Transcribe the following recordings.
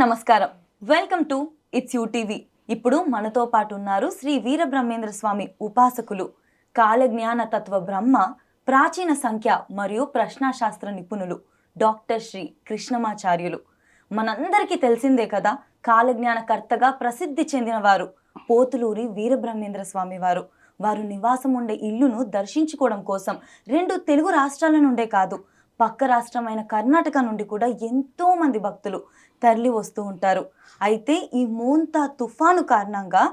నమస్కారం. Welcome to its you TV. ఇప్పుడు మనతో పాటు ఉన్నారు శ్రీ వీరబ్రహ్మేంద్ర స్వామి ఉపాసకులు. కాలజ్ఞాన తత్వ బ్రహ్మ ప్రాచీన సంఖ్య మరియు ప్రశ్నాశాస్త్ర నిపుణులు డాక్టర్ శ్రీ కృష్ణమాచార్యులు. మనందరికీ తెలిసిందే కదా కాలజ్ఞానకర్తగా ప్రసిద్ధి చెందినవారు పోతులూరి వీరబ్రహ్మేంద్ర స్వామి వారు. వారు నివాసం ఉండే ఇల్లును దర్శించుకోవడం కోసం రెండు తెలుగు రాష్ట్రాల నుండే కాదు పక్క రాష్ట్రమైన కర్ణాటక నుండి కూడా ఎంతో మంది భక్తులు తరలి వస్తూ ఉంటారు. అయితే ఈ మోంతా తుఫాను కారణంగా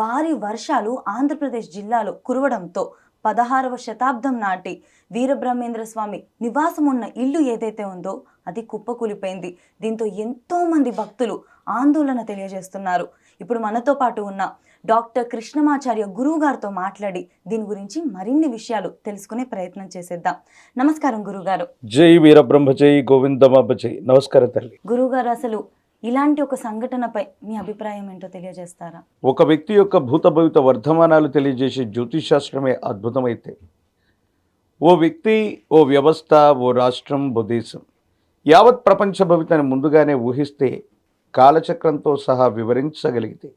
భారీ వర్షాలు ఆంధ్రప్రదేశ్ జిల్లాలో కురవడంతో పదహారవ శతాబ్దం నాటి వీరబ్రహ్మేంద్ర స్వామి నివాసం ఉన్న ఇల్లు ఏదైతే ఉందో అది కుప్పకూలిపోయింది. దీంతో ఎంతో మంది భక్తులు ఆందోళన తెలియజేస్తున్నారు. ఇప్పుడు మనతో పాటు ఉన్న డాక్టర్ కృష్ణమాచార్య గురువు గారితో మాట్లాడి దీని గురించి మరిన్ని విషయాలు తెలుసుకునే ప్రయత్నం చేసేద్దాం. నమస్కారం గురుగారు. జై వీరబ్రహ్మ జై గోవిందమాబ జై. నమస్కారం తల్లి. గురువుగారు అసలు ఇలాంటి ఒక సంఘటనపై మీ అభిప్రాయం ఏంటో తెలియజేస్తారా? ఒక వ్యక్తి యొక్క భూత భవిత వర్ధమానాలు తెలియజేసే జ్యోతిష్ శాస్త్రమే అద్భుతమైతే ఓ వ్యక్తి ఓ వ్యవస్థ ఓ రాష్ట్రం ఓ దేశం యావత్ ప్రపంచ భవితని ముందుగానే ఊహిస్తే కాలచక్రంతో సహా వివరించగలిగితే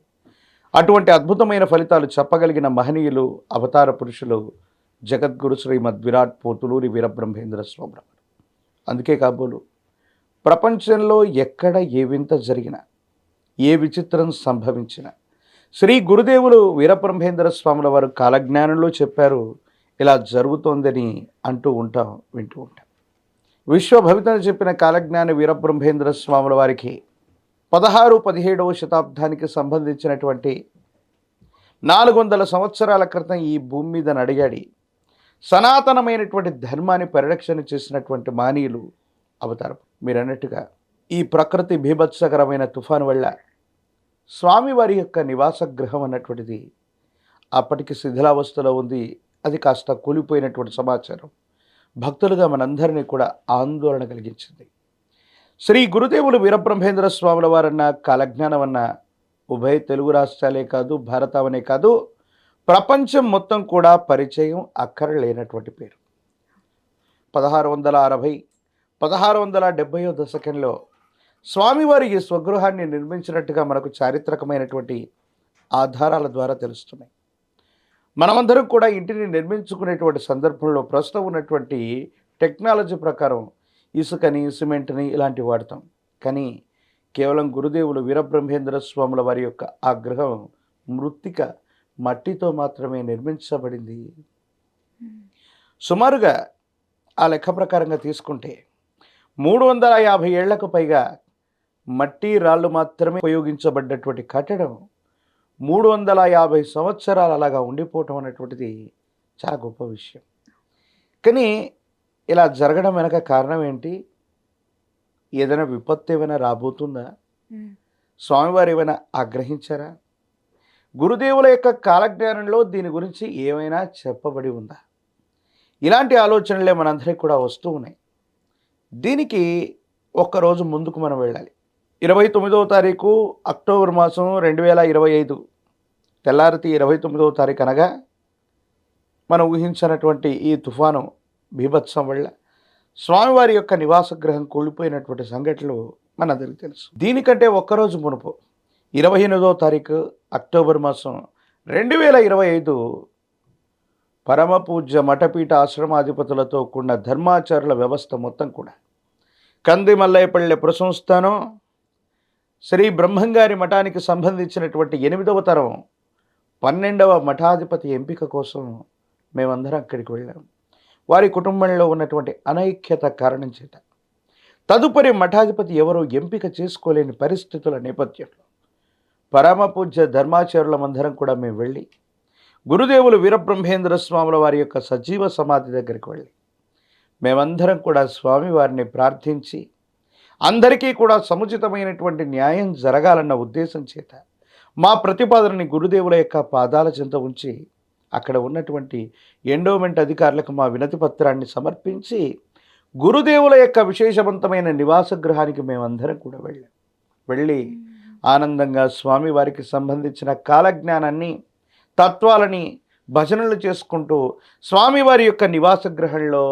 అటువంటి అద్భుతమైన ఫలితాలు చెప్పగలిగిన మహనీయులు అవతార పురుషులు జగద్గురు శ్రీమద్ విరాట్ పోతులూరి వీరబ్రహ్మేంద్ర స్వామి అందుకే కాబోలు ప్రపంచంలో ఎక్కడ ఏ వింత జరిగినా ఏ విచిత్రం సంభవించినా శ్రీ గురుదేవులు వీరబ్రహ్మేంద్ర స్వాముల వారు కాలజ్ఞానంలో చెప్పారు ఇలా జరుగుతోందని అంటూ ఉంటాం వింటూ ఉంటాం. విశ్వభవితను చెప్పిన కాలజ్ఞాని వీరబ్రహ్మేంద్ర స్వాముల వారికి పదహారు పదిహేడవ శతాబ్దానికి సంబంధించినటువంటి నాలుగు వందల సంవత్సరాల క్రితం ఈ భూమి మీద నడిగాడి. సనాతనమైనటువంటి ధర్మాన్ని పరిరక్షణ చేసినటువంటి మానీయులు అవతారం. మీరు అన్నట్టుగా ఈ ప్రకృతి భీభత్సకరమైన తుఫాను వల్ల స్వామివారి యొక్క నివాస గృహం అన్నటువంటిది అప్పటికి శిథిలావస్థలో ఉంది. అది కాస్త కూలిపోయినటువంటి సమాచారం. భక్తులుగా మనందరినీ కూడా ఆందోళన కలిగించింది. శ్రీ గురుదేవులు వీరబ్రహ్మేంద్ర స్వాముల వారన్న కాలజ్ఞానం అన్న ఉభయ తెలుగు రాష్ట్రాలే కాదు భారతావనే కాదు ప్రపంచం మొత్తం కూడా పరిచయం అక్కరలేనటువంటి పేరు. పదహారు వందల అరవై పదహారు వందల డెబ్భైవ దశకంలో స్వామివారి ఈ స్వగృహాన్ని నిర్మించినట్టుగా మనకు చారిత్రకమైనటువంటి ఆధారాల ద్వారా తెలుస్తున్నాయి. మనమందరం కూడా ఇంటిని నిర్మించుకునేటువంటి సందర్భంలో ప్రస్తుతం ఉన్నటువంటి టెక్నాలజీ ప్రకారం ఇసుకని సిమెంట్ని ఇలాంటివి వాడతాం. కానీ కేవలం గురుదేవులు వీరబ్రహ్మేంద్ర స్వాముల వారి యొక్క ఆ గృహం మృత్తిక మట్టితో మాత్రమే నిర్మించబడింది. సుమారుగా ఆ లెక్క ప్రకారంగా తీసుకుంటే మూడు వందల యాభై ఏళ్ళకు పైగా మట్టి రాళ్ళు మాత్రమే ఉపయోగించబడ్డటువంటి కట్టడం మూడు వందల యాభై సంవత్సరాలు అలాగా ఉండిపోవటం అనేటువంటిది చాలా గొప్ప విషయం. కానీ ఇలా జరగడం వెనక కారణం ఏంటి? ఏదైనా విపత్తు ఏమైనా రాబోతుందా? స్వామివారు ఏమైనా ఆగ్రహించారా? గురుదేవుల యొక్క కాలజ్ఞానంలో దీని గురించి ఏమైనా చెప్పబడి ఉందా? ఇలాంటి ఆలోచనలే మనందరికీ కూడా వస్తూ ఉన్నాయి. దీనికి ఒక్కరోజు ముందుకు మనం వెళ్ళాలి. ఇరవై తొమ్మిదవ తారీఖు అక్టోబర్ మాసం రెండు వేల ఇరవై ఐదు. తెల్లారితి ఇరవై తొమ్మిదవ తారీఖు అనగా మనం ఊహించినటువంటి ఈ తుఫాను బీభత్సం వల్ల స్వామివారి యొక్క నివాస గ్రహం కూలిపోయినటువంటి సంఘటనలు మనందరికీ తెలుసు. దీనికంటే ఒక్కరోజు మునుపు ఇరవై ఎనిమిదవ తారీఖు అక్టోబర్ మాసం రెండు వేల ఇరవై ఐదు పరమపూజ్య మఠపీఠ ఆశ్రమాధిపతులతో కూడిన ధర్మాచారుల వ్యవస్థ మొత్తం కూడా కంది మల్లయ్యపల్లె ప్రశంస్థానం శ్రీ బ్రహ్మంగారి మఠానికి సంబంధించినటువంటి ఎనిమిదవ తరం పన్నెండవ మఠాధిపతి ఎంపిక కోసం మేమందరం అక్కడికి వెళ్ళాము వారి కుటుంబంలో ఉన్నటువంటి అనైక్యత కారణం చేత. తదుపరి మఠాధిపతి ఎవరో ఎంపిక చేసుకోలేని పరిస్థితుల నేపథ్యంలో. పరమపూజ్య ధర్మాచారులమందరం కూడా మేము వెళ్ళి గురుదేవులు వీరబ్రహ్మేంద్ర స్వాముల వారి యొక్క సజీవ సమాధి దగ్గరికి వెళ్ళి మేమందరం కూడా స్వామివారిని ప్రార్థించి అందరికీ కూడా సముచితమైనటువంటి న్యాయం జరగాలన్న ఉద్దేశం చేత మా ప్రతిపాదనని గురుదేవుల యొక్క పాదాల చెంత ఉంచి అక్కడ ఉన్నటువంటి ఎండోమెంట్ అధికారులకు మా వినతి పత్రాన్ని సమర్పించి గురుదేవుల యొక్క విశేషవంతమైన నివాస గృహానికి మేమందరం కూడా వెళ్ళాం. వెళ్ళి ఆనందంగా స్వామివారికి సంబంధించిన కాలజ్ఞానాన్ని తత్వాలని భజనలు చేసుకుంటూ స్వామివారి యొక్క నివాస గృహంలో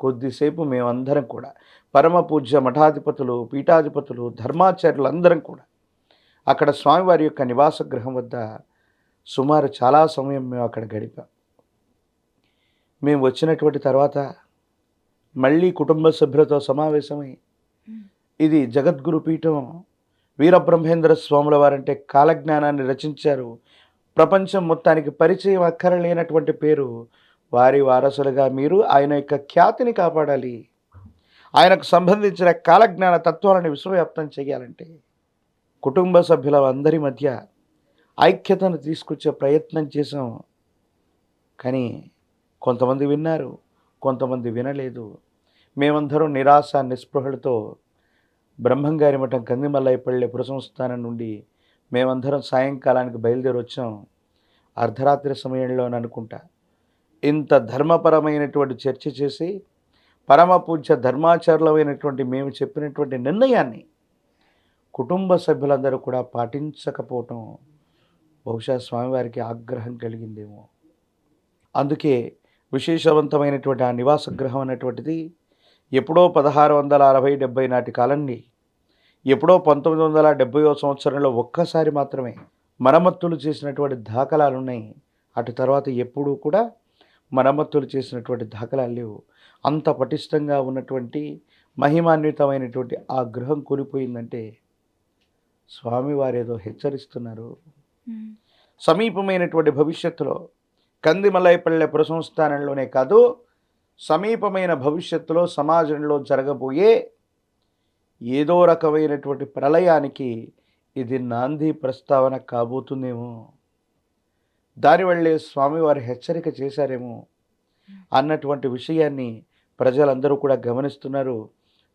కొద్దిసేపు మేమందరం కూడా పరమ పూజ్య మఠాధిపతులు పీఠాధిపతులు ధర్మాచార్యులు అందరం కూడా అక్కడ స్వామివారి యొక్క నివాస గృహం వద్ద సుమారు చాలా సమయం మేము అక్కడ గడిపాం. మేము వచ్చినటువంటి తర్వాత మళ్ళీ కుటుంబ సభ్యులతో సమావేశమై ఇది జగద్గురు పీఠం వీరబ్రహ్మేంద్ర స్వాముల వారంటే కాలజ్ఞానాన్ని రచించారు. ప్రపంచం మొత్తానికి పరిచయం అక్కరలేనటువంటి పేరు వారి వారసులుగా మీరు ఆయన యొక్క ఖ్యాతిని కాపాడాలి. ఆయనకు సంబంధించిన కాలజ్ఞాన తత్వాలను విశ్వవ్యాప్తం చేయాలంటే కుటుంబ సభ్యుల అందరి మధ్య ఐక్యతను తీసుకొచ్చే ప్రయత్నం చేసాం కానీ కొంతమంది విన్నారు కొంతమంది వినలేదు. మేమందరం నిరాశ నిస్పృహలతో బ్రహ్మంగారి మఠం కందిమల్లైపల్లె పురసంస్థానం నుండి మేమందరం సాయంకాలానికి బయలుదేరి వచ్చాం. అర్ధరాత్రి సమయంలో అనుకుంటా. ఇంత ధర్మపరమైనటువంటి చర్చ చేసి పరమ పూజ్య ధర్మాచారులమైనటువంటి మేము చెప్పినటువంటి నిర్ణయాన్ని కుటుంబ సభ్యులందరూ కూడా పాటించకపోవటం బహుశా స్వామివారికి ఆగ్రహం కలిగిందేమో. అందుకే విశేషవంతమైనటువంటి ఆ నివాస గృహం అనేటువంటిది ఎప్పుడో పదహారు వందల అరవై డెబ్బై నాటి కాలండి ఎప్పుడో పంతొమ్మిది వందల డెబ్బైవ సంవత్సరంలో ఒక్కసారి మాత్రమే మరమ్మత్తులు చేసినటువంటి దాఖలాలు ఉన్నాయి అటు తర్వాత ఎప్పుడూ కూడా మరమ్మత్తులు చేసినటువంటి దాఖలాలు లేవు. అంత పటిష్టంగా ఉన్నటువంటి మహిమాన్వితమైనటువంటి ఆ గృహం కూలిపోయిందంటే స్వామివారు ఏదో హెచ్చరిస్తున్నారు. సమీపమైనటువంటి భవిష్యత్తులో కందిమలైపల్లె ప్రసంస్థానంలోనే కాదు సమీపమైన భవిష్యత్తులో సమాజంలో జరగబోయే ఏదో రకమైనటువంటి ప్రళయానికి ఇది నాంది ప్రస్తావన కాబోతుందేమో. దానివల్లే స్వామివారి హెచ్చరిక చేశారేమో అన్నటువంటి విషయాన్ని ప్రజలందరూ కూడా గమనిస్తున్నారు.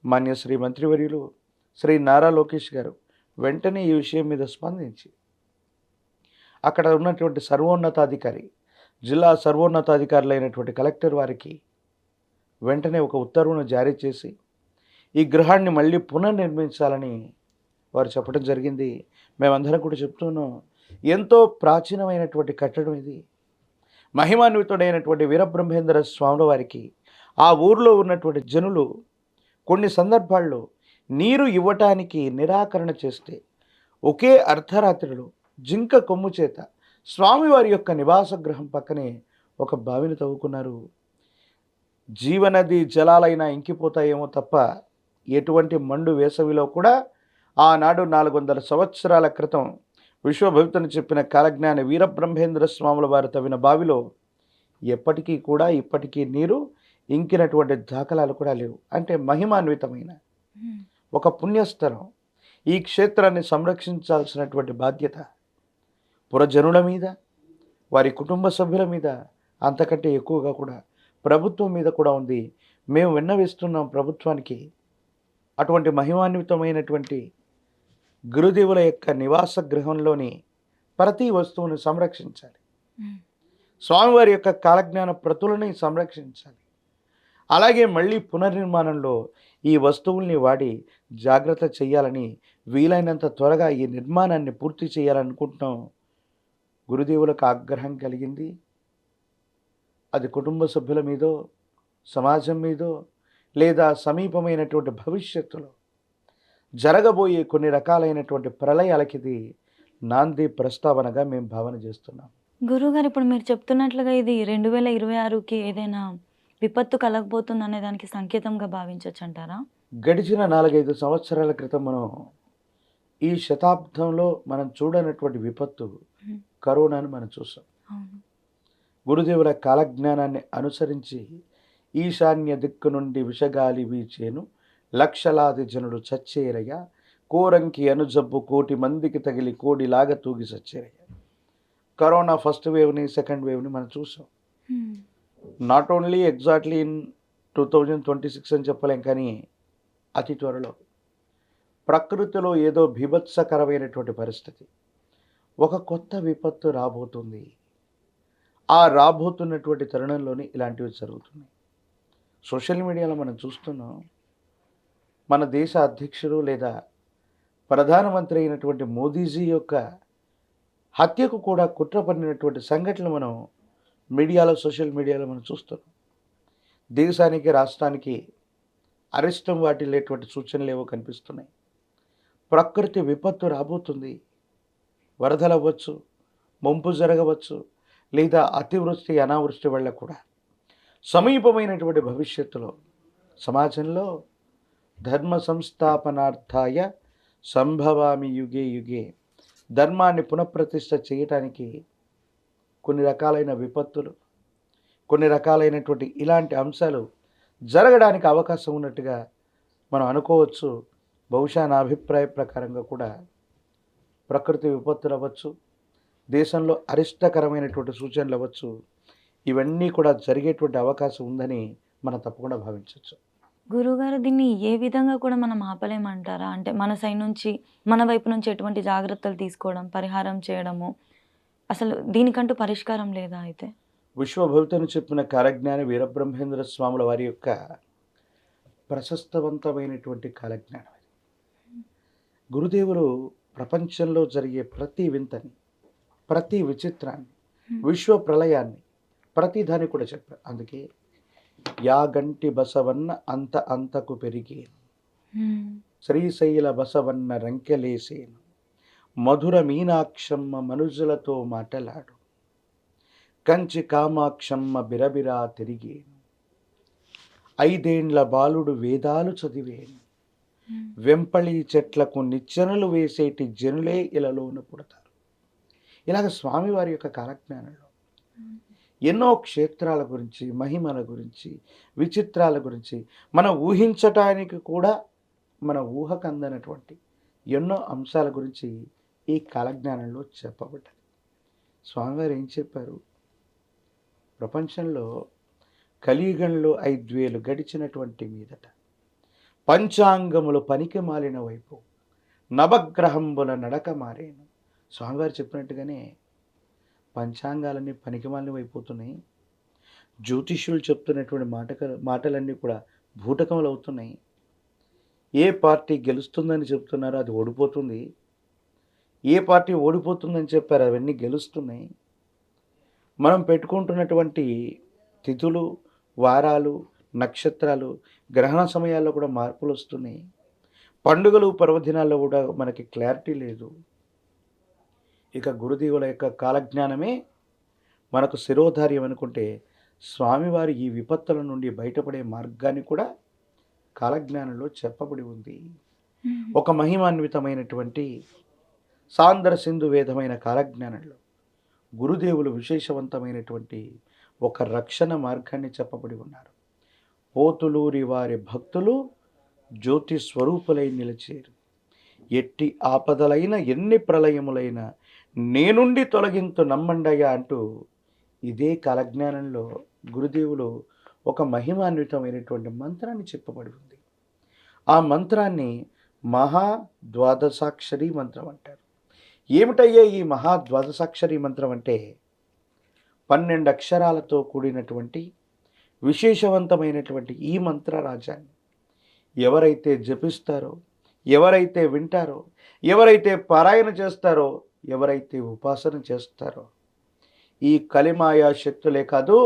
మాన్య శ్రీ మంత్రివర్యులు శ్రీ నారా లోకేష్ గారు వెంటనే ఈ విషయం మీద స్పందించి అక్కడ ఉన్నటువంటి సర్వోన్నతాధికారి జిల్లా సర్వోన్నతాధికారులైనటువంటి కలెక్టర్ వారికి వెంటనే ఒక ఉత్తర్వును జారీ చేసి ఈ గృహాన్ని మళ్ళీ పునర్నిర్మించాలని వారు చెప్పడం జరిగింది. మేమందరం కూడా చెప్తున్నాం ఎంతో ప్రాచీనమైనటువంటి కట్టడం ఇది. మహిమాన్వితుడైనటువంటి వీరబ్రహ్మేంద్ర స్వాముల వారికి ఆ ఊర్లో ఉన్నటువంటి జనులు కొన్ని సందర్భాల్లో నీరు ఇవ్వటానికి నిరాకరణ చేస్తే ఒకే అర్ధరాత్రిలో జింక కొమ్ము చేత స్వామివారి యొక్క నివాస గృహం పక్కనే ఒక బావిని తవ్వుకున్నారు. జీవనది జలాలైనా ఇంకిపోతాయేమో తప్ప ఎటువంటి మండు వేసవిలో కూడా ఆనాడు నాలుగు వందల సంవత్సరాల క్రితం విశ్వభవితను చెప్పిన కాలజ్ఞాని వీరబ్రహ్మేంద్ర స్వాముల వారు తవ్విన బావిలో ఎప్పటికీ కూడా ఇప్పటికీ నీరు ఇంకినటువంటి దాఖలాలు కూడా లేవు. అంటే మహిమాన్వితమైన ఒక పుణ్యస్థలం. ఈ క్షేత్రాన్ని సంరక్షించాల్సినటువంటి బాధ్యత పురజనుల మీద వారి కుటుంబ సభ్యుల మీద అంతకంటే ఎక్కువగా కూడా ప్రభుత్వం మీద కూడా ఉంది. మేము విన్నవిస్తున్నాం ప్రభుత్వానికి అటువంటి మహిమాన్వితమైనటువంటి గురుదేవుల యొక్క నివాస గృహంలోని ప్రతి వస్తువును సంరక్షించాలి. స్వామివారి యొక్క కాలజ్ఞాన ప్రతులని సంరక్షించాలి. అలాగే మళ్ళీ పునర్నిర్మాణంలో ఈ వస్తువుల్ని వాడి జాగ్రత్త చేయాలని వీలైనంత త్వరగా ఈ నిర్మాణాన్ని పూర్తి చేయాలనుకుంటున్నాం. గురుదేవులకు ఆగ్రహం కలిగింది అది కుటుంబ సభ్యుల మీదో సమాజం మీదో లేదా సమీపమైనటువంటి భవిష్యత్తులో జరగబోయే కొన్ని రకాలైనటువంటి ప్రళయాలకి ఇది నాంది ప్రస్తావనగా మేము భావన చేస్తున్నాం గురుగారు ఇప్పుడు మీరు చెప్తున్నట్లుగా ఇది రెండు వేల ఇరవై ఆరుకి ఏదైనా విపత్తు కలగబోతుంది అనే దానికి సంకేతంగా భావించవచ్చు అంటారా గడిచిన నాలుగైదు సంవత్సరాల క్రితం మనం ఈ శతాబ్దంలో మనం చూడనటువంటి విపత్తు. కరోనాను మనం చూసాం. గురుదేవుల కాలజ్ఞానాన్ని అనుసరించి ఈశాన్య దిక్కు నుండి విషగాలి వీచేను లక్షలాది జనుడు చచ్చేరయ్య. కోరంకి అనుజబ్బు కోటి మందికి తగిలి కోడిలాగా తూగి చచ్చేరయ్య. కరోనా ఫస్ట్ వేవ్ని సెకండ్ వేవ్ని మనం చూసాం. Not only exactly in two thousand twenty six అని చెప్పలేం కానీ అతి త్వరలో. ప్రకృతిలో ఏదో బీభత్సకరమైనటువంటి పరిస్థితి. ఒక కొత్త విపత్తు రాబోతుంది. ఆ రాబోతున్నటువంటి తరుణంలోనే ఇలాంటివి జరుగుతున్నాయి. సోషల్ మీడియాలో మనం చూస్తున్నాం మన దేశ అధ్యక్షుడు లేదా ప్రధానమంత్రి అయినటువంటి మోదీజీ యొక్క హత్యకు కూడా కుట్ర పడినటువంటి సంఘటనలు మనం మీడియాలో సోషల్ మీడియాలో మనం చూస్తున్నాం. దేశానికి రాష్ట్రానికి అరిష్టం వాటిల్లేటువంటి సూచనలు ఏవో కనిపిస్తున్నాయి. ప్రకృతి విపత్తు రాబోతుంది. వరదలు అవ్వచ్చు ముంపు జరగవచ్చు లేదా అతివృష్టి అనావృష్టి వల్ల కూడా. సమీపమైనటువంటి భవిష్యత్తులో సమాజంలో ధర్మ సంస్థాపనార్థాయ సంభవామి యుగే యుగే ధర్మాన్ని పునఃప్రతిష్ఠ చేయటానికి కొన్ని రకాలైన విపత్తులు కొన్ని రకాలైనటువంటి ఇలాంటి అంశాలు జరగడానికి అవకాశం ఉన్నట్టుగా మనం అనుకోవచ్చు. బహుశా నా అభిప్రాయ ప్రకారంగా కూడా ప్రకృతి విపత్తులు అవ్వచ్చు దేశంలో అరిష్టకరమైనటువంటి సూచనలు అవ్వచ్చు ఇవన్నీ కూడా జరిగేటువంటి అవకాశం ఉందని మనం తప్పకుండా భావించవచ్చు. గురుగారు దీన్ని ఏ విధంగా కూడా మనం ఆపలేమంటారా? అంటే మన సైడ్ నుంచి మన వైపు నుంచి ఎటువంటి జాగ్రత్తలు తీసుకోవడం పరిహారం చేయడము అసలు దీనికంటూ పరిష్కారం లేదా అయితే? విశ్వభవితను చెప్పిన కాలజ్ఞాని వీరబ్రహ్మేంద్ర స్వాముల వారి యొక్క ప్రశస్తవంతమైనటువంటి కాలజ్ఞానం అది. గురుదేవులు ప్రపంచంలో జరిగే ప్రతి వింతని ప్రతి విచిత్రాన్ని విశ్వ ప్రళయాన్ని ప్రతి దాన్ని కూడా చెప్పారు. అందుకే యాగంటి బసవన్న అంత అంతకు పెరిగేను శ్రీశైల బసవన్న రంకెలేసేను మధుర మీనాక్షమ్మ మనుజులతో మాటలాడు కంచి కామాక్షమ్మ బిరబిరా తిరిగేను ఐదేండ్ల బాలుడు వేదాలు చదివేను వెంపళి చెట్లకు నిచ్చెనలు వేసేటి జనులే ఇలాలోన పుడతారు. ఇలాగ స్వామివారి యొక్క కాలజ్ఞానంలో ఎన్నో క్షేత్రాల గురించి మహిమల గురించి విచిత్రాల గురించి మనం ఊహించటానికి కూడా మన ఊహకు అందనటువంటి ఎన్నో అంశాల గురించి ఈ కాలజ్ఞానంలో చెప్పబడ్డది. స్వామివారు ఏం చెప్పారు? ప్రపంచంలో కలియుగంలో ఐదు వేలు గడిచినటువంటి మీదట పంచాంగములు పనికి మాలిన వైపు నవగ్రహంబుల నడక మారేను. స్వామివారు చెప్పినట్టుగానే పంచాంగాలన్నీ పనికిమాలిన అయిపోతున్నాయి జ్యోతిష్యులు చెప్తున్నటువంటి మాట మాటలన్నీ కూడా భూటకములు అవుతున్నాయి. ఏ పార్టీ గెలుస్తుందని చెప్తున్నారో అది ఓడిపోతుంది. ఏ పార్టీ ఓడిపోతుందని చెప్పారు అవన్నీ గెలుస్తున్నాయి. మనం పెట్టుకుంటున్నటువంటి తిథులు వారాలు నక్షత్రాలు గ్రహణ సమయాల్లో కూడా మార్పులు వస్తున్నాయి. పండుగలు పర్వదినాల్లో కూడా మనకి క్లారిటీ లేదు. ఇక గురుదేవుల యొక్క కాలజ్ఞానమే మనకు శిరోధార్యం అనుకుంటే స్వామివారి ఈ విపత్తుల నుండి బయటపడే మార్గాన్ని కూడా కాలజ్ఞానంలో చెప్పబడి ఉంది. ఒక మహిమాన్వితమైనటువంటి సాందర సింధు వేదమైన కాలజ్ఞానంలో గురుదేవులు విశేషవంతమైనటువంటి ఒక రక్షణ మార్గాన్ని చెప్పబడి ఉన్నారు. పోతులూరి వారి భక్తులు జ్యోతి స్వరూపులై నిలిచేరు. ఎట్టి ఆపదలైన ఎన్ని ప్రళయములైన నేనుండి తొలగింతు నమ్మండయ్యా అంటూ ఇదే కలజ్ఞానంలో గురుదేవులు ఒక మహిమాన్వితమైనటువంటి మంత్రాన్ని చెప్పబడి ఉంది. ఆ మంత్రాన్ని మహా ద్వాదశాక్షరి మంత్రం అంటారు. ఏమిటయ్యే ఈ మహా ద్వాదశాక్షరి మంత్రం అంటే? పన్నెండు అక్షరాలతో కూడినటువంటి విశేషవంతమైనటువంటి ఈ మంత్రరాజాన్ని ఎవరైతే జపిస్తారో ఎవరైతే వింటారో ఎవరైతే పారాయణ చేస్తారో ఎవరైతే ఉపాసన చేస్తారో ఈ కలిమాయా శక్తులే కాదు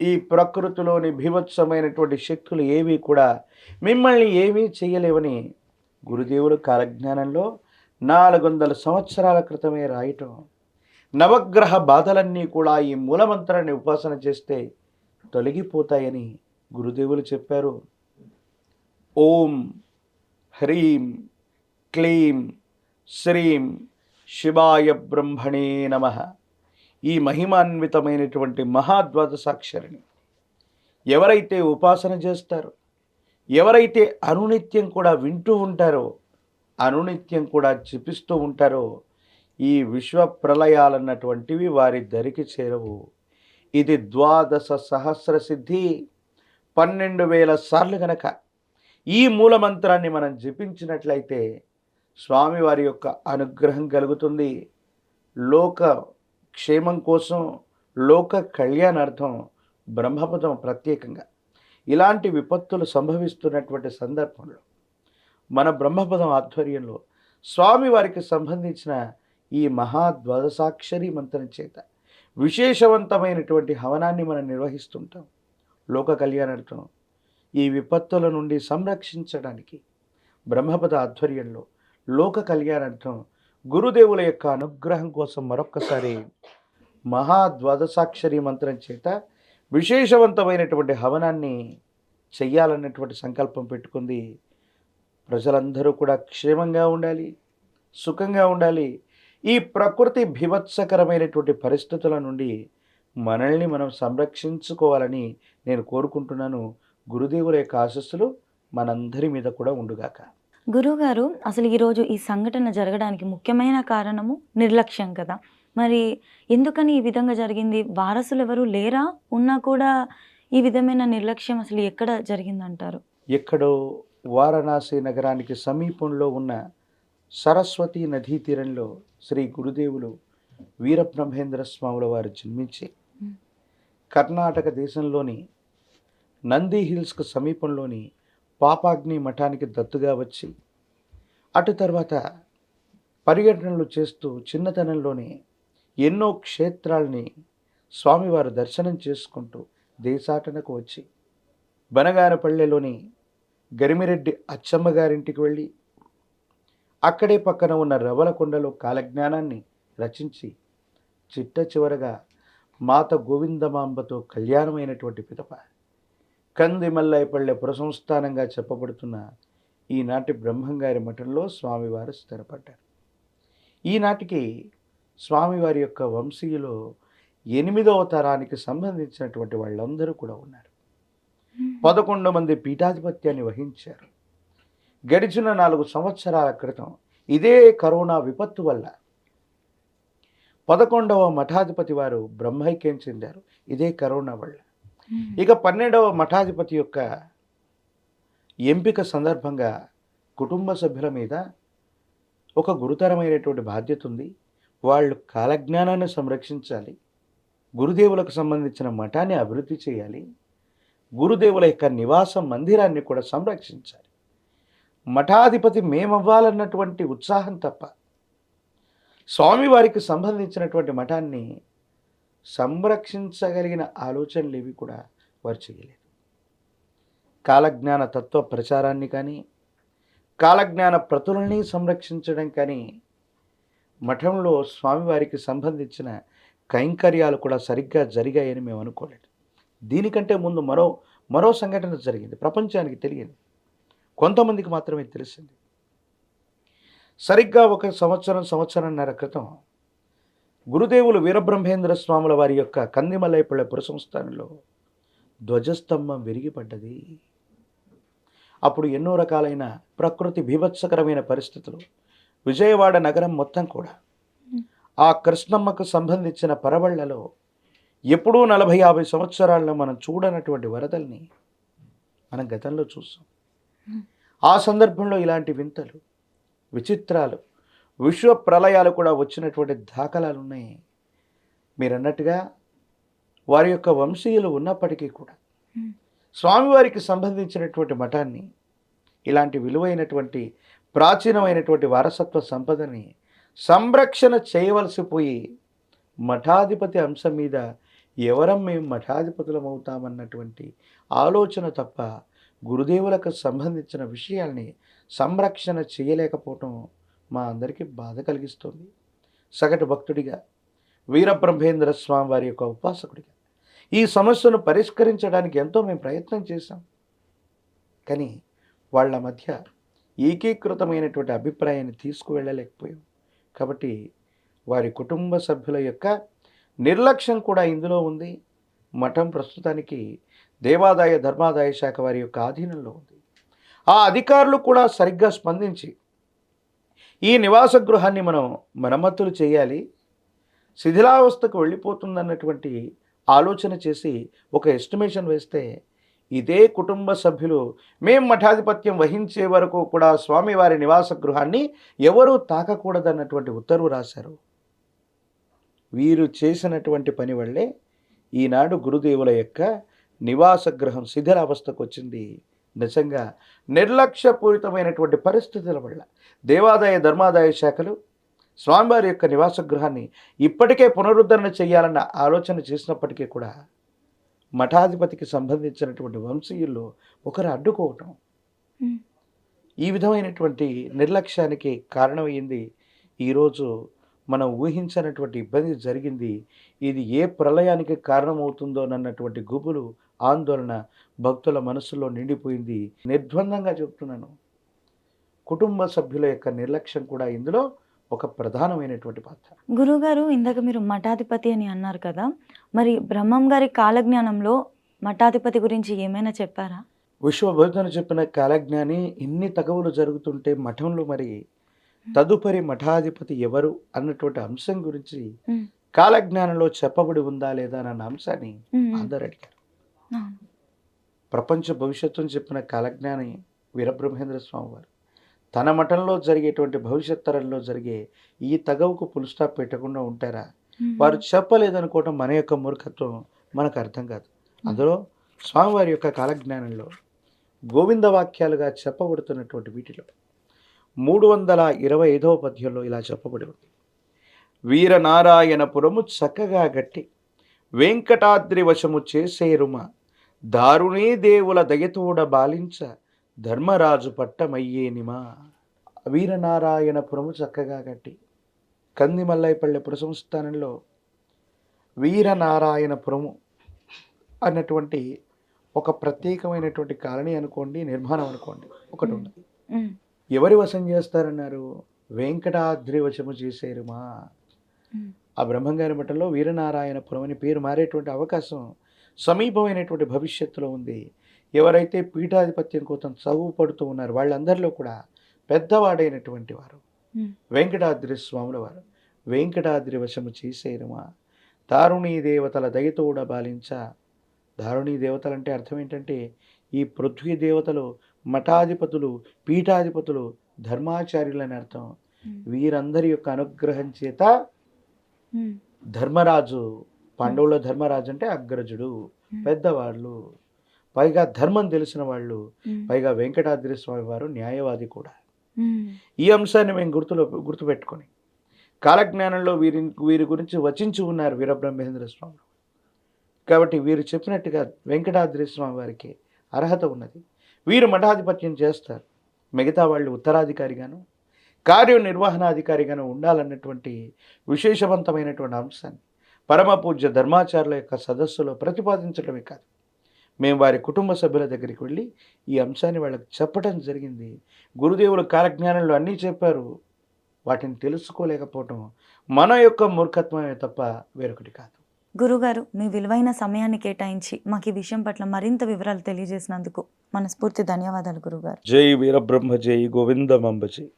ఈ ప్రకృతిలోని భీభత్సమైనటువంటి శక్తులు ఏవి కూడా మిమ్మల్ని ఏమీ చేయలేవని గురుదేవుడు కాలజ్ఞానంలో నాలుగు వందల సంవత్సరాల క్రితమే రాయటం నవగ్రహ బాధలన్నీ కూడా ఈ మూలమంత్రాన్ని ఉపాసన చేస్తే తొలగిపోతాయని గురుదేవులు చెప్పారు. ఓం హ్రీం క్లీం శ్రీం శివాయ బ్రహ్మణే నమ. ఈ మహిమాన్వితమైనటువంటి మహాద్వాదశాక్షరిని ఎవరైతే ఉపాసన చేస్తారో ఎవరైతే అనునిత్యం కూడా వింటూ ఉంటారో అనునిత్యం కూడా జపిస్తూ ఉంటారో ఈ విశ్వ ప్రళయాలన్నటువంటివి వారి దరికి చేరవు. ఇది ద్వాదశ సహస్ర సిద్ధి. పన్నెండు వేల సార్లు గనక ఈ మూలమంత్రాన్ని మనం జపించినట్లయితే స్వామివారి యొక్క అనుగ్రహం కలుగుతుంది. లోక క్షేమం కోసం లోక కళ్యాణార్థం బ్రహ్మపదం ప్రత్యేకంగా ఇలాంటి విపత్తులు సంభవిస్తున్నటువంటి సందర్భంలో మన బ్రహ్మపదం ఆధ్వర్యంలో స్వామివారికి సంబంధించిన ఈ మహా ద్వాదశాక్షరి మంత్రం చేత విశేషవంతమైనటువంటి హవనాన్ని మనం నిర్వహిస్తుంటాం. లోక కళ్యాణార్థం ఈ విపత్తుల నుండి సంరక్షించడానికి బ్రహ్మపద ఆధ్వర్యంలో లోక కళ్యాణార్థం గురుదేవుల యొక్క అనుగ్రహం కోసం మరొక్కసారి మహాద్వాదశాక్షరి మంత్రం చేత విశేషవంతమైనటువంటి హవనాన్ని చెయ్యాలన్నటువంటి సంకల్పం పెట్టుకుంది. ప్రజలందరూ కూడా క్షేమంగా ఉండాలి సుఖంగా ఉండాలి ఈ ప్రకృతి భీభత్సకరమైనటువంటి పరిస్థితుల నుండి మనల్ని మనం సంరక్షించుకోవాలని నేను కోరుకుంటున్నాను. గురుదేవుల యొక్క ఆశస్సులు మనందరి మీద కూడా ఉండుగాక. గురువుగారు అసలు ఈరోజు ఈ సంఘటన జరగడానికి ముఖ్యమైన కారణము నిర్లక్ష్యం కదా. మరి ఎందుకని ఈ విధంగా జరిగింది? వారసులు ఎవరు లేరా? ఉన్నా కూడా ఈ విధమైన నిర్లక్ష్యం అసలు ఎక్కడ జరిగిందంటారు? ఎక్కడో వారణాసి నగరానికి సమీపంలో ఉన్న సరస్వతి నదీ తీరంలో శ్రీ గురుదేవులు వీరబ్రహ్మేంద్ర స్వాముల వారు జన్మించి. కర్ణాటక దేశంలోని నంది హిల్స్కు సమీపంలోని పాపాగ్ని మఠానికి దత్తుగా వచ్చి అటు తర్వాత పర్యటనలు చేస్తూ చిన్నతనంలోనే ఎన్నో క్షేత్రాల్ని స్వామివారు దర్శనం చేసుకుంటూ దేశాటనకు వచ్చి బనగానపల్లెలోని గరిమిరెడ్డి అచ్చమ్మ గారింటికి వెళ్ళి అక్కడే పక్కన ఉన్న రవలకొండలో కాలజ్ఞానాన్ని రచించి చిట్ట చివరగా మాత గోవిందమాంబతో కళ్యాణమైనటువంటి పిదప. కంది పురసంస్థానంగా చెప్పబడుతున్న ఈనాటి బ్రహ్మంగారి మఠంలో స్వామివారు స్థిరపడ్డారు. ఈనాటికి స్వామివారి యొక్క వంశీయులో ఎనిమిదవ తరానికి సంబంధించినటువంటి వాళ్ళందరూ కూడా ఉన్నారు. పదకొండు మంది పీఠాధిపత్యాన్ని వహించారు. గడిచిన నాలుగు సంవత్సరాల క్రితం ఇదే కరోనా విపత్తు వల్ల పదకొండవ మఠాధిపతి వారు బ్రహ్మైక్యం చెందారు. ఇదే కరోనా వల్ల. ఇక పన్నెండవ మఠాధిపతి యొక్క ఎంపిక సందర్భంగా కుటుంబ సభ్యుల మీద ఒక గురుతరమైనటువంటి బాధ్యత ఉంది. వాళ్ళు కాలజ్ఞానాన్ని సంరక్షించాలి. గురుదేవులకు సంబంధించిన మఠాన్ని అభివృద్ధి చేయాలి. గురుదేవుల యొక్క నివాస మందిరాన్ని కూడా సంరక్షించాలి. మఠాధిపతి మేమవ్వాలన్నటువంటి ఉత్సాహం తప్ప స్వామివారికి సంబంధించినటువంటి మఠాన్ని సంరక్షించగలిగిన ఆలోచనలు ఏవి కూడా వారు చేయలేదు. కాలజ్ఞాన తత్వ ప్రచారాన్ని కానీ కాలజ్ఞాన ప్రతులని సంరక్షించడం కానీ మఠంలో స్వామివారికి సంబంధించిన కైంకర్యాలు కూడా సరిగ్గా జరిగాయని మేము అనుకోలేదు. దీనికంటే ముందు మరో మరో సంఘటన జరిగింది. ప్రపంచానికి తెలియదు. కొంతమందికి మాత్రమే తెలిసింది. సరిగ్గా ఒక సంవత్సరం సంవత్సరంన్నర క్రితం గురుదేవులు వీరబ్రహ్మేంద్ర స్వాముల వారి యొక్క కందిమలైపల్లె పురసంస్థానంలో ధ్వజస్తంభం విరిగిపడ్డది. అప్పుడు ఎన్నో రకాలైన ప్రకృతి బీభత్సకరమైన పరిస్థితులు. విజయవాడ నగరం మొత్తం కూడా ఆ కృష్ణమ్మకు సంబంధించిన పరవళ్ళలో ఎప్పుడూ నలభై యాభై సంవత్సరాల్లో మనం చూడనటువంటి వరదల్ని మనం గతంలో చూసాం. ఆ సందర్భంలో ఇలాంటి వింతలు విచిత్రాలు విశ్వ ప్రళయాలు కూడా వచ్చినటువంటి దాఖలాలు ఉన్నాయి మీరు అన్నట్టుగా వారి యొక్క వంశీయులు ఉన్నప్పటికీ కూడా స్వామివారికి సంబంధించినటువంటి మఠాన్ని ఇలాంటి విలువైనటువంటి ప్రాచీనమైనటువంటి వారసత్వ సంపదని సంరక్షణ చేయవలసి పోయి మఠాధిపతి అంశం మీద ఎవరం మేము మఠాధిపతులం అవుతామన్నటువంటి ఆలోచన తప్ప గురుదేవులకు సంబంధించిన విషయాల్ని సంరక్షణ చేయలేకపోవటం మా అందరికీ బాధ కలిగిస్తుంది. సగటు భక్తుడిగా వీరబ్రహ్మేంద్ర స్వామి వారి యొక్క ఉపాసకుడిగా ఈ సమస్యను పరిష్కరించడానికి ఎంతో మేము ప్రయత్నం చేశాం. కానీ వాళ్ళ మధ్య ఏకీకృతమైనటువంటి అభిప్రాయాన్ని తీసుకువెళ్ళలేకపోయాం. కాబట్టి వారి కుటుంబ సభ్యుల యొక్క నిర్లక్ష్యం కూడా ఇందులో ఉంది. మఠం ప్రస్తుతానికి దేవాదాయ ధర్మాదాయ శాఖ వారి యొక్క ఆధీనంలో ఉంది. ఆ అధికారులు కూడా సరిగ్గా స్పందించి ఈ నివాస గృహాన్ని మనం మరమ్మతులు చేయాలి శిథిలావస్థకు వెళ్ళిపోతుందన్నటువంటి ఆలోచన చేసి ఒక ఎస్టిమేషన్ వేస్తే ఇదే కుటుంబ సభ్యులు మేం మఠాధిపత్యం వహించే వరకు కూడా స్వామివారి నివాస గృహాన్ని ఎవరూ తాకకూడదన్నటువంటి ఉత్తర్వు రాశారు. వీరు చేసినటువంటి పని వల్లే ఈనాడు గురుదేవుల యొక్క నివాస గృహం శిథిలావస్థకు వచ్చింది. నిజంగా నిర్లక్ష్యపూరితమైనటువంటి పరిస్థితుల వల్ల దేవాదాయ ధర్మాదాయ శాఖలు స్వామివారి యొక్క నివాస గృహాన్ని ఇప్పటికే పునరుద్ధరణ చేయాలన్న ఆలోచన చేసినప్పటికీ కూడా మఠాధిపతికి సంబంధించినటువంటి వంశీయుల్లో ఒకరు అడ్డుకోవటం. ఈ విధమైనటువంటి నిర్లక్ష్యానికి కారణమైంది ఈరోజు మనం ఊహించినటువంటి ఇబ్బంది జరిగింది. ఇది ఏ ప్రళయానికి కారణమవుతుందో అన్నటువంటి గుబులు ఆందోళన భక్తుల మనసులో నిండిపోయింది. నిర్ద్వందంగా చెప్తున్నాను. కుటుంబ సభ్యుల యొక్క నిర్లక్ష్యం కూడా ఇందులో ఒక ప్రధానమైనటువంటి పాత్ర. గురుగారు ఇందాక మీరు మఠాధిపతి అని అన్నారు కదా మరి బ్రహ్మం గారి కాలజ్ఞానంలో మఠాధిపతి గురించి ఏమైనా చెప్పారా? విశ్వబోధన చెప్పిన కాలజ్ఞాని ఇన్ని తగవులు జరుగుతుంటే మఠంలో మరి తదుపరి మఠాధిపతి ఎవరు అన్నటువంటి అంశం గురించి. కాలజ్ఞానంలో చెప్పబడి ఉందా లేదా అన్న అంశాన్ని. అందరు అడిగారు. ప్రపంచ భవిష్యత్తును చెప్పిన కాలజ్ఞాని వీరబ్రహ్మేంద్ర స్వామి వారు తన మఠంలో జరిగేటువంటి భవిష్యత్ తరంలో జరిగే ఈ తగవుకు పుల్ స్టాప్ పెట్టకుండా ఉంటారా. వారు చెప్పలేదనుకోవటం మన యొక్క మూర్ఖత్వం మనకు అర్థం కాదు అందులో స్వామివారి యొక్క కాలజ్ఞానంలో గోవింద వాక్యాలుగా చెప్పబడుతున్నటువంటి వీటిలో మూడు వందల ఇరవై ఐదవ పద్యంలో ఇలా చెప్పబడి ఉంది వీరనారాయణపురము చక్కగా గట్టి. వెంకటాద్రి వశము చేసేరుమ దారుణీ దేవుల దయతోడ బాలించ. ధర్మరాజు పట్టమయ్యేనిమా. వీరనారాయణపురము చక్కగా గట్టి. కంది మల్లైపల్లె పురసంస్థానంలో వీరనారాయణపురము అన్నటువంటి ఒక ప్రత్యేకమైనటువంటి కాలనీ అనుకోండి నిర్మాణం అనుకోండి ఒకటి ఉమ్. ఎవరి వశం చేస్తారన్నారు? వెంకటాద్రి వశము చేసేరుమా. ఆ బ్రహ్మంగారి మఠంలో వీరనారాయణపురం అని పేరు మారేటువంటి అవకాశం సమీపమైనటువంటి భవిష్యత్తులో ఉంది ఎవరైతే పీఠాధిపత్యం కోసం చదువు పడుతూ ఉన్నారు వాళ్ళందరిలో కూడా పెద్దవాడైనటువంటి వారు. వెంకటాద్రి స్వాముల వారు వెంకటాద్రి వశము చేసేరుమా దారుణీ దేవతల దయతోడ బాలించ దారుణీ దేవతలు అంటే అర్థం ఏంటంటే ఈ పృథ్వీ దేవతలు మఠాధిపతులు పీఠాధిపతులు ధర్మాచార్యులు అని అర్థం. వీరందరి యొక్క అనుగ్రహం చేత. ధర్మరాజు పాండవుల ధర్మరాజు అంటే అగ్రజుడు. పెద్దవాళ్ళు పైగా ధర్మం తెలిసిన వాళ్ళు. పైగా వెంకటాద్రి స్వామి వారు న్యాయవాది కూడా. ఈ అంశాన్ని మేము గుర్తులో గుర్తుపెట్టుకొని కాలజ్ఞానంలో వీరి వీరి గురించి వచించి ఉన్నారు వీరబ్రహ్మేంద్ర స్వామి కాబట్టి వీరు చెప్పినట్టుగా వెంకటాద్రి స్వామి వారికి అర్హత ఉన్నది వీరు మఠాధిపత్యం చేస్తారు మిగతా వాళ్ళు ఉత్తరాధికారిగాను కార్యనిర్వహణాధికారిగాను ఉండాలన్నటువంటి విశేషవంతమైనటువంటి అంశాన్ని పరమ పూజ్య ధర్మాచారుల యొక్క సదస్సులో ప్రతిపాదించడమే కాదు. మేము వారి కుటుంబ సభ్యుల దగ్గరికి వెళ్ళి ఈ అంశాన్ని వాళ్ళకి చెప్పడం జరిగింది. గురుదేవులు కాలజ్ఞానంలో అన్నీ చెప్పారు. వాటిని తెలుసుకోలేకపోవటం మన యొక్క మూర్ఖత్వమే తప్ప వేరొకటి కాదు. గురుగారు మీ విలువైన సమయాన్ని కేటాయించి మాకు ఈ విషయం పట్ల మరింత వివరాలు తెలియజేసినందుకు మనస్ఫూర్తి ధన్యవాదాలు గురుగారు. జై వీరబ్రహ్మ జై గోవిందమంబ జై